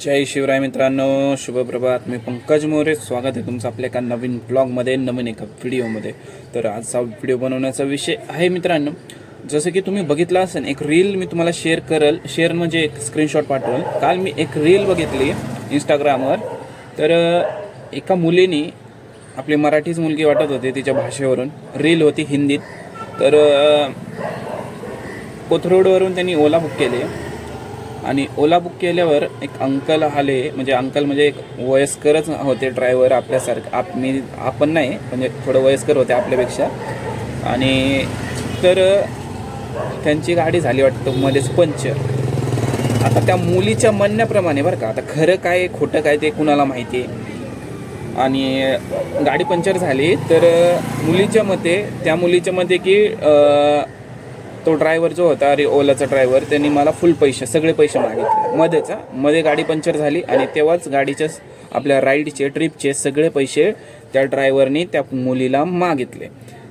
जय शिवराय मित्रांनो शुभप्रभात मी पंकज मोरे. स्वागत आहे तुमचं आपल्या एका नवीन ब्लॉगमध्ये नवीन एका व्हिडिओमध्ये. तर आजचा व्हिडिओ बनवण्याचा विषय आहे मित्रांनो जसं की तुम्ही बघितलं असेल एक रील मी तुम्हाला शेअर करल. शेअर म्हणजे एक स्क्रीनशॉट पाठवल. काल मी एक रील बघितली इंस्टाग्रामवर तर एका मुलीने आपली मराठीच मुलगी वाटत होती तिच्या भाषेवरून. रील होती हिंदीत. तर कोथरूडवरून त्यांनी ओला बुक केले. आणि ओला बुक केल्यावर एक अंकल आले म्हणजे अंकल म्हणजे एक वयस्करच होते ड्रायव्हर आपल्यासारखं. आप मी आपण नाही म्हणजे थोडं वयस्कर होते आपल्यापेक्षा. आणि तर त्यांची गाडी झाली वाटतं मध्येच पंचर. आता त्या मुलीच्या म्हणण्याप्रमाणे बरं का आता खरं काय खोटं काय ते कुणाला माहिती आहे? आणि गाडी पंक्चर झाली तर मुलीच्या मते त्या मुलीच्या मते की तो ड्रायव्हर जो होता अरे ओलाचा ड्रायव्हर त्यांनी मला फुल पैसे सगळे पैसे मागितले. मध्येचा मध्ये गाडी पंक्चर झाली आणि तेव्हाच गाडीच्या आपल्या राईडचे ट्रिपचे सगळे पैसे त्या ड्रायव्हरनी त्या मुलीला मागितले.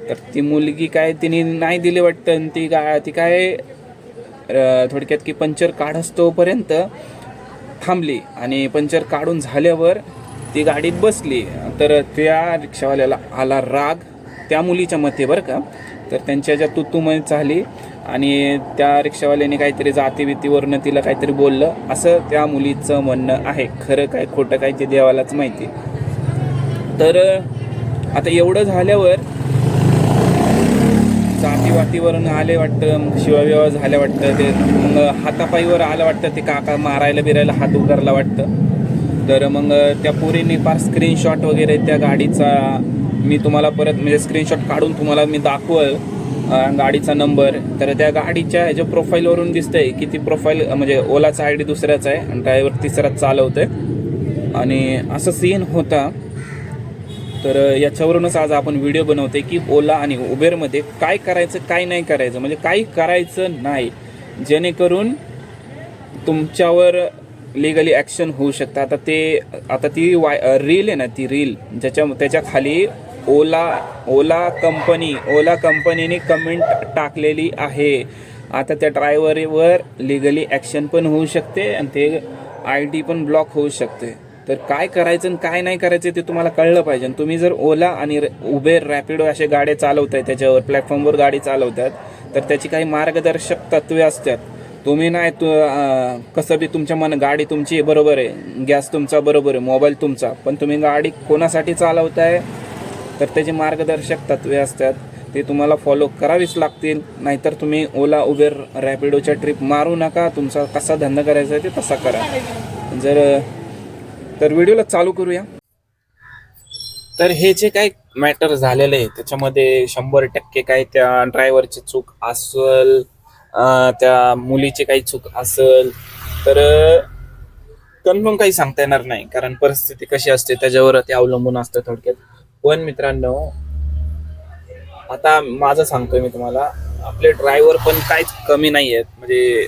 तर ती मुलगी काय तिने नाही दिले वाटतं आणि ती गा ती काय थोडक्यात की पंक्चर काढस तोपर्यंत थांबली आणि पंक्चर काढून झाल्यावर ती गाडीत बसली. तर त्या रिक्षावाल्याला आला राग त्या मुलीच्या मते बरं का. तर त्यांच्या ज्या तुतूमध्ये झाली आणि त्या रिक्षावाल्याने काहीतरी जातीभीतीवरनं तिला काहीतरी बोललं असं त्या मुलीचं म्हणणं आहे. खरं काय खोटं काय ते देवालाच माहिती. तर आता एवढं झाल्यावर जातीवातीवरून आले वाटतं शिवाविवाह झाल्या वाटतं ते मग हातापाईवर आलं वाटतं ते काका मारायला बिरायला हात उगारला वाटतं. तर मग त्या पोरीने फार स्क्रीनशॉट वगैरे त्या गाडीचा मी तुम्हाला परत म्हणजे स्क्रीनशॉट काढून तुम्हाला मी दाखवल गाडीचा नंबर तर त्या गाडीच्या ह्याच्या प्रोफाईलवरून दिसतंय की ती प्रोफाईल म्हणजे ओलाचा आय डी दुसऱ्याचा आहे आणि ड्रायव्हर तिसराच चालवते आणि असं सीन होता. तर याच्यावरूनच आज आपण व्हिडिओ बनवते की ओला आणि उबेरमध्ये काय करायचं काय नाही करायचं. म्हणजे काही करायचं नाही. जेणेकरून तुमच्यावर लिगली ॲक्शन होऊ शकतं. आता ते आता ती वाय रील आहे ना ती रील ज्याच्या त्याच्याखाली ओला ओला कंपनी ओला कंपनीने कमेंट टाकलेली आहे. आता त्या ड्रायव्हरवर लिगली ॲक्शन पण होऊ शकते आणि ते आय डी पण ब्लॉक होऊ शकते. तर काय करायचं आणि काय नाही करायचं ते तुम्हाला कळलं पाहिजे. आणि तुम्ही जर ओला आणि उबेर रॅपिडो अशा गाड्या चालवताय त्याच्यावर प्लॅटफॉर्मवर गाडी चालवतात तर त्याची काही मार्गदर्शक तत्वे असतात. तुम्ही नाही तु कसं बी तुमच्या मन गाडी तुमची बरोबर आहे गॅस तुमचा बरोबर आहे मोबाईल तुमचा पण तुम्ही गाडी कोणासाठी चालवताय? तर त्याचे मार्गदर्शक तत्वे असतात ते तुम्हाला फॉलो करावीच लागतील. नाहीतर तुम्ही ओला उबेर रॅपिडोच्या ट्रिप मारू नका. तुमचा कसा धंदा करायचा आहे ते तसा करा. जर तर व्हिडिओला चालू करूया. तर हे जे काही मॅटर झालेलं आहे त्याच्यामध्ये शंभर टक्के काय त्या ड्रायव्हरची चूक असल त्या मुलीची काही चूक असल तर कन्फर्म काही सांगता येणार नाही. कारण परिस्थिती कशी असते त्याच्यावर ते अवलंबून असतं थोडक्यात. पण मित्रांनो आता माझं सांगतोय मी तुम्हाला आपले ड्रायव्हर पण काहीच कमी नाही आहेत म्हणजे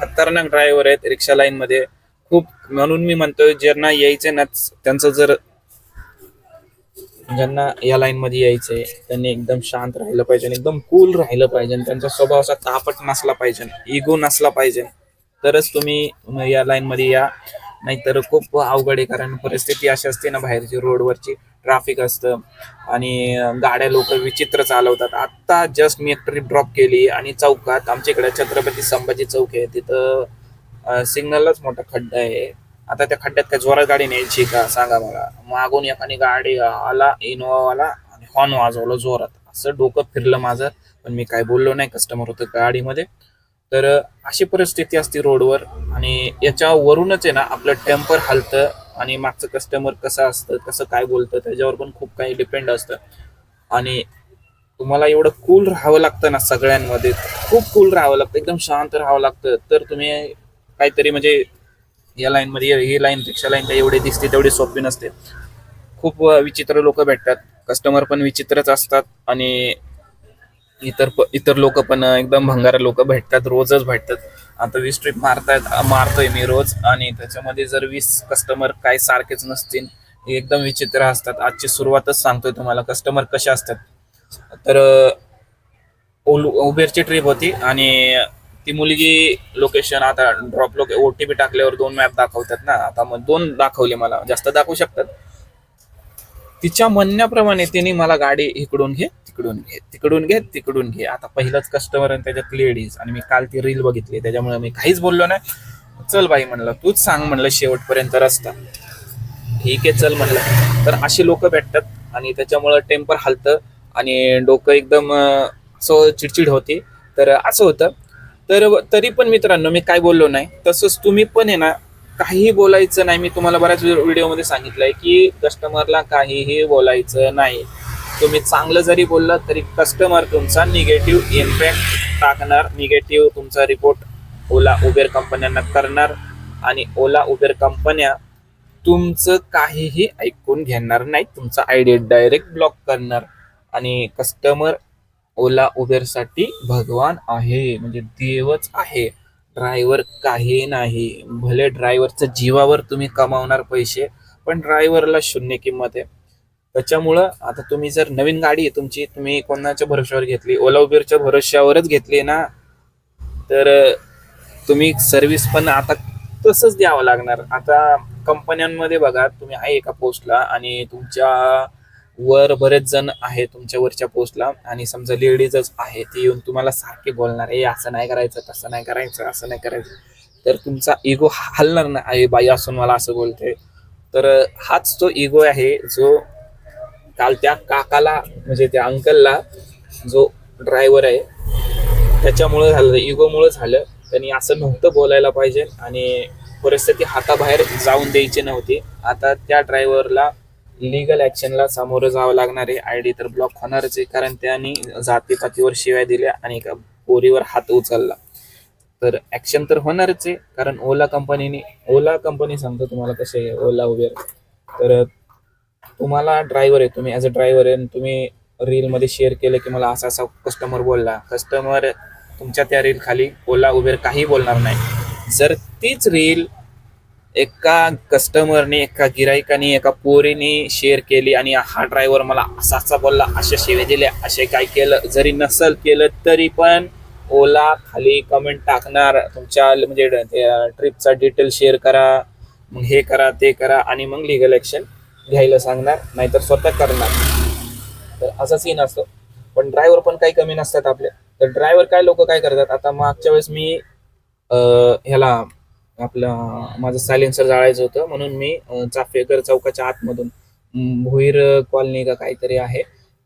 खतरनाक ड्रायव्हर आहेत रिक्षा लाईन मध्ये खूप म्हणून मी म्हणतोय ज्यांना यायचे ना त्यांचं जर ज्यांना या लाईन मध्ये यायचे त्यांनी एकदम शांत राहिलं पाहिजे एकदम कूल राहिलं पाहिजे त्यांचा स्वभाव असा तापट नसला पाहिजे इगो नसला पाहिजे. तरच तुम्ही या लाईन मध्ये या. नाहीतर खूप अवघड आहे कारण परिस्थिती अशी असते ना बाहेरची रोडवरची ट्रॅफिक असतं. आणि गाड्या लोक विचित्र चालवतात. आत्ता जस्ट मी एक ट्रिप ड्रॉप केली आणि चौकात आमच्या इकडे छत्रपती संभाजी चौक आहे. तिथं सिग्नलच मोठा खड्डा आहे. आता त्या खड्ड्यात काय जोरात गाडी न्यायची का? सांगा मला. मागून एकाने गाडी आला इनोवावाला आणि हॉर्न वाजवलं जोरात. असं डोकं फिरलं माझं. पण मी काय बोललो नाही. कस्टमर होतं गाडीमध्ये. तर अशी परिस्थिती असते रोडवर आणि याच्यावरूनच आहे ना आपलं टेम्पर हलतं. आणि मागचं कस्टमर कसं असतं कसं काय बोलतं त्याच्यावर पण खूप काही डिपेंड असतं. आणि तुम्हाला एवढं कूल राहावं लागतं ना सगळ्यांमध्ये. खूप कूल राहावं लागतं एकदम शांत राहावं लागतं. तर तुम्ही काहीतरी म्हणजे या लाईनमध्ये ही लाईन रिक्षा लाईन काही एवढी दिसते तेवढी सोपी नसते खूप विचित्र लोक भेटतात. कस्टमर पण विचित्रच असतात आणि इतर प- इतर लोक पण एकदम भंगार लोक भेटतात रोजच भेटतात. आता वीस ट्रिप मारतायत मारतोय मी रोज. आणि त्याच्यामध्ये जर वीस कस्टमर काय सारखेच नसतील एकदम विचित्र असतात. आजची सुरुवातच सांगतोय तुम्हाला कस्टमर कसे असतात. तर ओलू उबेरची ट्रिप होती आणि ती मुलगी लोकेशन आता ड्रॉप लोक ओ टी पी टाकल्यावर दोन मॅप दाखवतात ना. आता मग दोन दाखवले मला. जास्त दाखवू शकतात. तिच्या म्हणण्याप्रमाणे तिने मला गाडी इकडून घे तिकडून घे तिकडून घे तिकडून घे. आता पहिलंच कस्टमर आणि त्याच्यात लेडीज आणि मी काल ती रील बघितली त्याच्यामुळे मी काहीच बोललो नाही. चल बाई म्हणलं तूच सांग म्हणलं शेवटपर्यंत रस्ता. ठीक आहे चल म्हणलं. तर अशी लोक भेटतात आणि त्याच्यामुळं टेम्पर हलतं आणि डोकं एकदम असं चिडचिड होती. तर असं होतं. तर तरी पण मित्रांनो मी काय बोललो नाही. तसंच तुम्ही पण आहे ना काहीही बोलायचं नाही. मी तुम्हाला बऱ्याच व्हिडिओमध्ये सांगितलंय की कस्टमरला काहीही बोलायचं नाही. तुम्ही चांगलं जरी बोललं तरी कस्टमर तुमचा निगेटिव्ह इम्पॅक्ट टाकणार. निगेटिव्ह तुमचा रिपोर्ट ओला उबेर कंपन्यांना करणार आणि ओला उबेर कंपन्या तुमचं काहीही ऐकून घेणार नाही तुमचा आयडी डायरेक्ट ब्लॉक करणार. आणि कस्टमर ओला उबेरसाठी भगवान आहे. म्हणजे देवच आहे. ड्रायव्हर काही नाही. भले ड्रायव्हरच्या जीवावर तुम्ही कमावणार पैसे पण ड्रायव्हरला शून्य किंमत आहे. त्याच्यामुळं आता तुम्ही जर नवीन गाडी आहे तुमची तुम्ही कोणाच्या भरोश्यावर घेतली? ओला उबेरच्या भरोश्यावरच घेतली ना तर तुम्ही सर्व्हिस पण आता तसंच द्यावं लागणार. आता कंपन्यांमध्ये बघा तुम्ही आहे एका पोस्टला आणि तुमच्या वर बरेच जण आहे तुमच्या वरच्या पोस्टला. आणि समजा लेडीजच आहे ती येऊन तुम्हाला सारखे बोलणार आहे असं नाही करायचं तसं नाही करायचं असं नाही करायचं. तर तुमचा इगो हलणार ना आहे बाई असून मला असं बोलते तर हाच तो इगो आहे जो काल त्या काकाला म्हणजे त्या अंकलला जो ड्रायव्हर आहे त्याच्यामुळं झालं इगोमुळं झालं. त्यांनी असं नव्हतं बोलायला पाहिजे आणि परिस्थिती हाताबाहेर जाऊन द्यायची नव्हती. आता त्या ड्रायव्हरला लिगल ॲक्शनला सामोरं जावं लागणार आहे. आय डी तर ब्लॉक होणारच आहे कारण त्यांनी जातीपातीवर शिवाय दिल्या आणि एका पोरीवर हात उचलला. तर ॲक्शन तर होणारच आहे कारण ओला कंपनीने ओला कंपनी सांगतो तुम्हाला कसे आहे ओला उबेर. तर तुम्हाला ड्रायव्हर आहे तुम्ही ॲज अ ड्रायव्हर आहे तुम्ही रीलमध्ये शेअर केलं की मला असा असा कस्टमर बोलला. कस्टमर तुमच्या त्या रील खाली ओला उबेर काही बोलणार नाही. जर तीच रील एका कस्टमरने एका गिरायकाने एका पोरीने शेअर केली आणि हा ड्रायव्हर मला असा असा बोलला अशा शेवे दिल्या असे काय केलं जरी नसल केलं तरी पण ओला खाली कमेंट टाकणार. तुमच्या म्हणजे ट्रिपचा डिटेल शेअर करा मग हे करा ते करा आणि मग लिगल ॲक्शन घ्यायला सांगणार नाहीतर स्वतः करणार. तर असा सीन असतो. पण ड्रायव्हर पण काही कमी नसतात आपले. तर ड्रायव्हर काय लोक काय करतात? आता मागच्या वेळेस मी ह्याला आपलं माझं सायलेन्सर जाळायचं होतं. म्हणून मी चाफेकर चौकाच्या आतमधून भुईर कॉलनी का काहीतरी आहे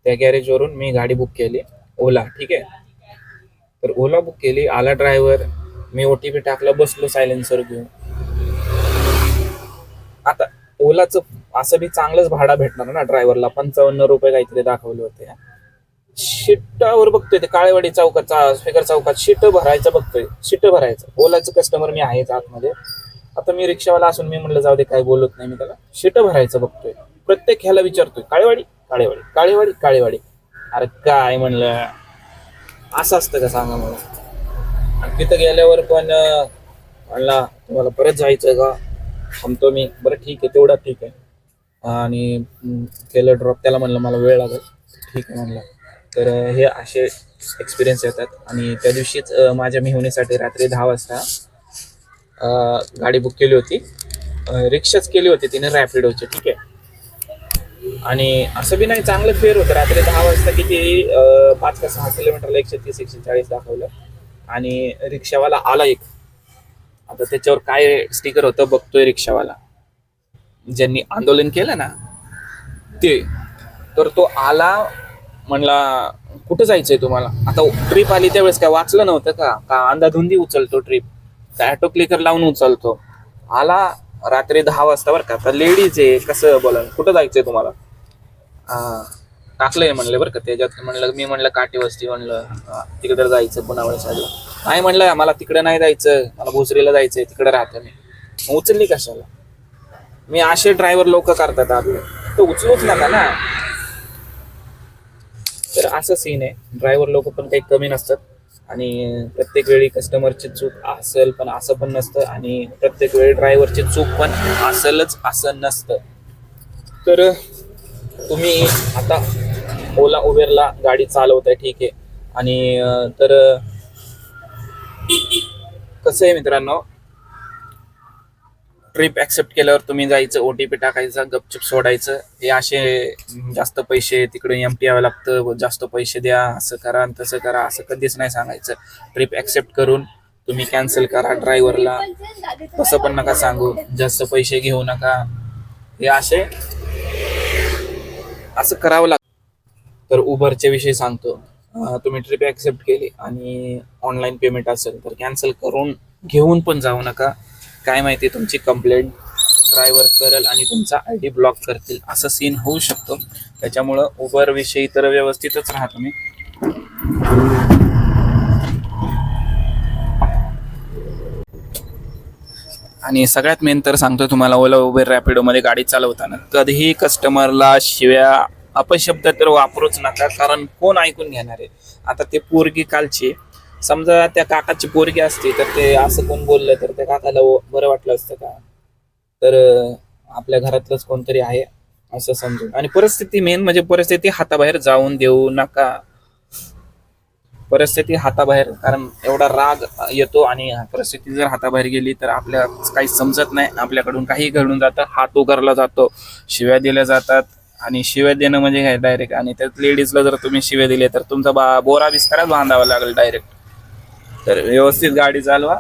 त्या गॅरेजवरून मी गाडी बुक केली. ओला ठीक आहे? तर ओला बुक केली. आला ड्रायव्हर मी ओ टी पी टाकला. बसलो सायलेन्सर घेऊन. आता ओलाचं असं बी चांगलंच भाडा भेटणार ना ड्रायव्हरला पंचावन्न रुपये काहीतरी दाखवले होते. शिट्टावर बघतोय ते काळेवाडी चौकाचा फेकर चौकात शिट भरायचं बघतोय. शिट भरायचं. ओलाचं कस्टमर मी आहेच आतमध्ये. आता मी रिक्षावाला असून मी म्हणलं जाऊ दे काय बोलत नाही मी त्याला. शिट भरायचं बघतोय. प्रत्येक ह्याला विचारतोय काळेवाडी? काळेवाडी? काळेवाडी? काळेवाडी? अरे काय? म्हणलं. असं असतं का सांगा मला. आणि तिथं गेल्यावर पण म्हणला तुम्हाला परत जायचं का? थांबतो मी बरं ठीक आहे तेवढा ठीक आहे. आणि केलं ड्रॉप त्याला म्हणलं मला वेळ लागेल. ठीक आहे म्हणलं. तर हे असे एक्सपिरियन्स येतात. आणि त्या दिवशीच माझ्या मेहुणीसाठी रात्री दहा वाजता गाडी बुक केली होती. रिक्षाच केली होती तिने रॅपिडोची ठीक आहे. आणि असं बी नाही चांगलं फेअर होतं. रात्री दहा वाजता किती पाच का सहा किलोमीटरला एकशे तीस एकशे चाळीस दाखवलं. आणि रिक्षावाला आला एक. आता त्याच्यावर काय स्टिकर होतं बघतोय रिक्षावाला. ज्यांनी आंदोलन केलं ना ते. तर तो आला म्हणला कुठं जायचंय तुम्हाला? आता ट्रिप आली त्यावेळेस काय वाचलं नव्हतं का? का अंधाधुंदी उचलतो ट्रिप का ॲटो क्लिकर लावून उचलतो? आला रात्री दहा वाजता बरं का. तर लेडीज आहे कसं बोला कुठं जायचंय तुम्हाला? टाकलंय म्हणलं बरं का त्याच्यात. म्हणलं मी म्हणलं काठी वस्ती म्हणलं. तिकडे जायचं पुन्हा साईडला नाही म्हणलं मला तिकडे नाही जायचं मला भोसरीला जायचंय तिकडे राहतो मी. मग उचलली कशाला? मी असे ड्रायव्हर लोक करतात आपले. तर उचलूच नका ना. तर असं सीन आहे. ड्रायव्हर लोक पण काही कमी नसतात. आणि प्रत्येक वेळी कस्टमरची चूक असेल पण असं पण नसतं. आणि प्रत्येक वेळी ड्रायव्हरची चूक पण असेलच असं नसतं. तर तुम्ही आता ओला उबेरला गाडी चालवताय ठीक आहे. आणि तर कसं आहे मित्रांनो? ट्रिप ऍक्सेप्ट केल्यावर तुम्ही जायचं ओटीपी टाकायचं गपचूप सोडायचं. हे असे जास्त पैसे तिकडे एम टी यावं लागतं. जास्त पैसे द्या असं करा आणि तसं करा असं कधीच नाही सांगायचं. ट्रिप ऍक्सेप्ट करून तुम्ही कॅन्सल करा ड्रायव्हरला तसं पण नका सांगू. जास्त पैसे घेऊ नका. हे असे असं करावं लागतं. तर उबरच्या विषयी सांगतो. तुम्ही ट्रिप ऍक्सेप्ट केली आणि ऑनलाईन पेमेंट असेल तर कॅन्सल करून घेऊन पण जाऊ नका. काय माहिती तुमची कंप्लेंट ड्रायव्हर करेल आणि तुमचा आय डी ब्लॉक करतील. असं सीन होऊ शकतो. त्याच्यामुळं उबर विषयी तर व्यवस्थितच राहा तुम्ही. आणि सगळ्यात मेन तर सांगतो तुम्हाला ओला उबेर रॅपिडोमध्ये गाडी चालवताना कधीही कस्टमरला शिव्या अपशब्द तर वापरूच नका कारण कोण ऐकून घेणार आहे? आता ते पोरगी कालची समजा त्या काकाची पोरगी असते तर ते असं कोण बोललं तर त्या काकाला बरं वाटलं असतं का? तर आपल्या घरातलंच कोणतरी आहे असं समजून. आणि परिस्थिती मेन म्हणजे परिस्थिती हाताबाहेर जाऊन देऊ नका. परिस्थिती हाताबाहेर कारण एवढा राग येतो आणि परिस्थिती जर हाताबाहेर गेली तर आपल्या काही समजत नाही. आपल्याकडून काही घडून जातं. हात उगारला जातो. शिव्या दिल्या जातात. आणि शिव्या देणं म्हणजे काय डायरेक्ट आणि त्यात लेडीजला जर तुम्ही शिव्या दिले तर तुमचा बा बोरा बिस्ताराच बांधावा लागेल डायरेक्ट तर व्यवस्थित गाडी चालवा.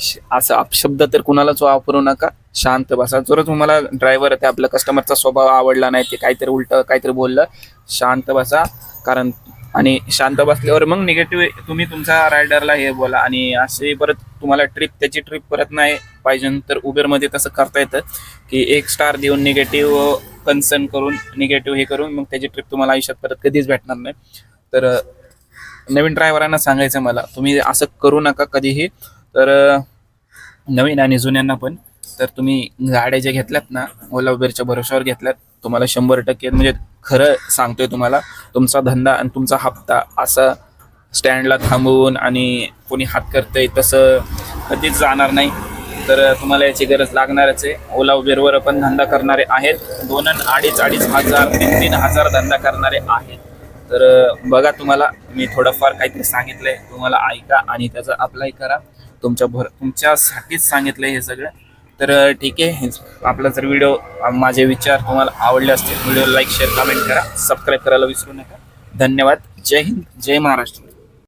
श- असं अपशब्द तर कुणालाच वापरू नका. शांत बसा. जर तुम्हाला ड्रायव्हर ते आपल्या कस्टमरचा स्वभाव आवडला नाही ते काहीतरी उलट काहीतरी बोललं शांत बसा. कारण आणि शांत बसल्यावर मग निगेटिव्ह तुम्ही तुमच्या रायडरला हे बोला आणि असे परत तुम्हाला ट्रिप त्याची ट्रिप परत नाही पाहिजे. तर उबेरमध्ये तसं करता येतं की एक स्टार देऊन निगेटिव्ह कन्सर्न करून निगेटिव्ह हे करून मग त्याची ट्रिप तुम्हाला आयुष्यात परत कधीच भेटणार नाही. तर नवीन ड्रायव्हरांना सांगायचं मला तुम्ही असं करू नका कधीही. तर नवीन आणि जुन्यांना पण. तर तुम्ही गाड्या ज्या घेतल्यात ना ओला उबेरच्या भरोश्यावर घेतल्यात तुम्हाला शंभर टक्के म्हणजे खरं सांगतोय तुम्हाला तुमचा धंदा आणि तुमचा हप्ता असा स्टँडला थांबवून आणि कोणी हात करतंय तसं कधीच जाणार नाही. तर तुम्हाला याची गरज लागणारच आहे. ओला उबेरवर पण धंदा करणारे आहेत. दोन अडीच अडीच हजार तीन तीन हजार धंदा करणारे आहेत. तर बघा तुम्हाला मी थोडंफार काहीतरी सांगितलंय. तुम्हाला ऐका आणि त्याचा अप्लाय करा. तुमच्या भर तुमच्यासाठीच सांगितलंय हे सगळं. तर ठीक आहे. हेच आपला जर व्हिडिओ माझे विचार तुम्हाला आवडले असतील व्हिडिओ लाईक शेअर कमेंट करा. सबस्क्राईब करायला विसरू नका. धन्यवाद. जय हिंद. जय महाराष्ट्र.